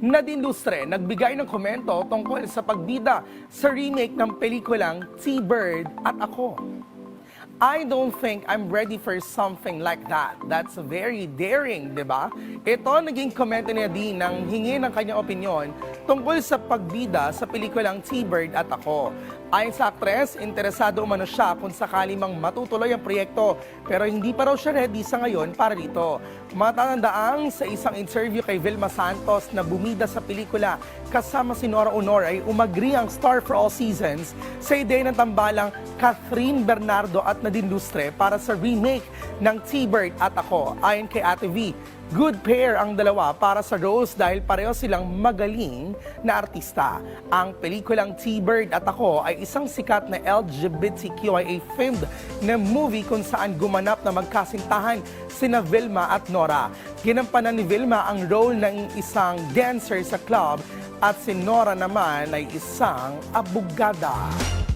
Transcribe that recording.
Nadine Lustre nagbigay ng komento tungkol sa pagbida sa remake ng pelikulang T-Bird at Ako. I don't think I'm ready for something like that. That's very daring, di ba? Ito naging komento ni Nadine nang hingi ng kanyang opinion tungkol sa pagbida sa pelikulang T-Bird at Ako. Ayon sa aktres, interesado umano siya kung sakali mang matutuloy ang proyekto pero hindi pa raw siya ready sa ngayon para dito. Matatandaan sa isang interview kay Vilma Santos na bumida sa pelikula kasama si Nora Honor ay umagri ang star for all seasons sa ideya ng tambalang Catherine Bernardo at Nadine Lustre para sa remake ng T-Bird at Ako. Ayon kay Ate V, good pair ang dalawa para sa roles dahil pareho silang magaling na artista. Ang pelikulang T-Bird at Ako ay isang sikat na LGBTQIA filmed na movie kung saan gumanap na magkasintahan sina Vilma at Nora. Ginampanan ni Vilma ang role ng isang dancer sa club at si Nora naman ay isang abogada.